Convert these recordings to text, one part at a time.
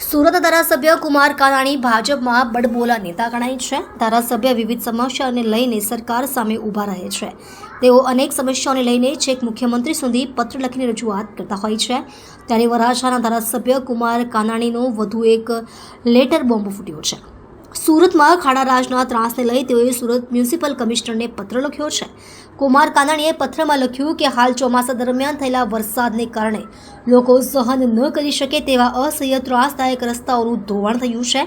સુરત ધારાસભ્ય કુમાર કાનાણી ભાજપમાં બડબોલા નેતા ગણાય છે. ધારાસભ્ય વિવિધ સમસ્યાઓને લઈને સરકાર સામે ઊભા રહે છે. તેઓ અનેક સમસ્યાઓને લઈને છેક મુખ્યમંત્રી સુધી પત્ર લખીને રજૂઆત કરતા હોય છે. ત્યારે વરાછાના ધારાસભ્ય કુમાર કાનાણીનો વધુ એક લેટર બોમ્બ ફૂટ્યો છે. સુરતમાં ખાડા રાજના ત્રાસને લઈ તેઓએ સુરત મ્યુનિસિપલ કમિશનરને પત્ર લખ્યો છે. કુમાર કાનાણીએ પત્રમાં લખ્યું કે હાલ ચોમાસા દરમિયાન થયેલા વરસાદને કારણે લોકો સહન ન કરી શકે તેવા અસહ્ય ત્રાસદાયક રસ્તાઓનું ધોવાણ થયું છે.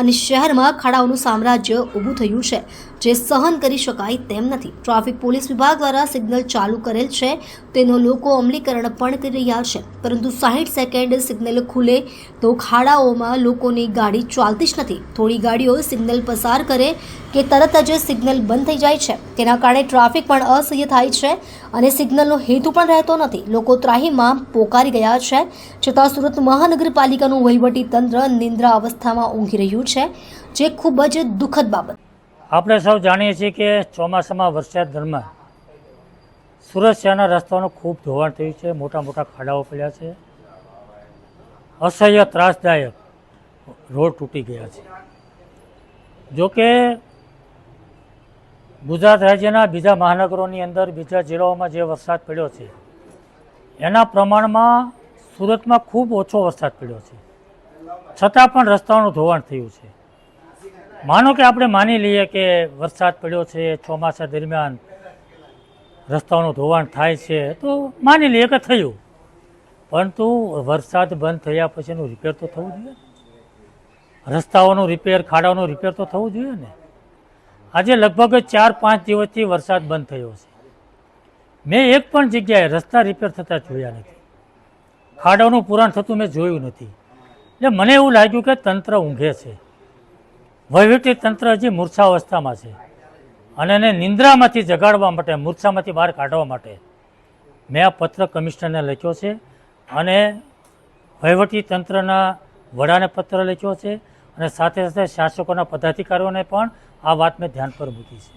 અને શહેરમાં ખાડાઓનું સામ્રાજ્ય ઊભું થયું છે, જે સહન કરી શકાય તેમ નથી. ટ્રાફિક પોલીસ વિભાગ દ્વારા સિગ્નલ ચાલુ કરેલ છે, તેનો લોકો અમલીકરણ પણ કરી રહ્યા છે. પરંતુ સાહીઠ સેકન્ડ સિગ્નલ ખુલે તો ખાડાઓમાં લોકોની ગાડી ચાલતી જ નથી. થોડી ગાડીઓ સિગ્નલ પસાર કરે કે તરત જ સિગ્નલ બંધ થઈ જાય છે. તેના કારણે ટ્રાફિક પણ અસહ્ય થાય છે અને સિગ્નલનો હેતુ પણ રહેતો નથી. લોકો ત્રાહીમાં પોકારી ગયા છે. છતાં સુરત મહાનગરપાલિકાનું વહીવટી તંત્ર નિંદ્રા અવસ્થામાં ઊંઘી રહ્યું છે, જે ખૂબ જ દુઃખદ બાબત. આપણે સૌ જાણીએ છીએ કે ચોમાસામાં વરસાદ દરમિયાન સુરત શહેરના રસ્તાઓનું ખૂબ ધોવાણ થયું છે. મોટા મોટા ખાડાઓ પડ્યા છે. અસહ્ય ત્રાસદાયક રોડ તૂટી ગયા છે. જોકે ગુજરાત રાજ્યના બીજા મહાનગરોની અંદર બીજા જિલ્લાઓમાં જે વરસાદ પડ્યો છે, એના પ્રમાણમાં સુરતમાં ખૂબ ઓછો વરસાદ પડ્યો છે. છતાં પણ રસ્તાઓનું ધોવાણ થયું છે. માનો કે આપણે માની લઈએ કે વરસાદ પડ્યો છે, ચોમાસા દરમિયાન રસ્તાઓનું ધોવાણ થાય છે, તો માની લઈએ કે થયું. પરંતુ વરસાદ બંધ થયા પછીનું રિપેર તો થવું જોઈએ રસ્તાઓનું રિપેર ખાડાઓનું રિપેર તો થવું જોઈએ ને. આજે લગભગ ચાર પાંચ દિવસથી વરસાદ બંધ થયો છે. મેં એક પણ જગ્યાએ રસ્તા રિપેર થતા જોયા નથી. ખાડાઓનું પુરાણ થતું મેં જોયું નથી. એટલે મને એવું લાગ્યું કે તંત્ર ઊંઘે છે. વહીવટી તંત્ર હજી મૂર્છાવસ્થામાં છે. અને એને નિંદ્રામાંથી જગાડવા માટે, મૂર્છામાંથી બહાર કાઢવા માટે મેં આ પત્ર કમિશનરને લખ્યો છે અને વહીવટી તંત્રના વડાને પત્ર લખ્યો છે અને સાથે સાથે શાસકોના પદાધિકારીઓને પણ આ વાત મેં ધ્યાન પર મૂકી છે.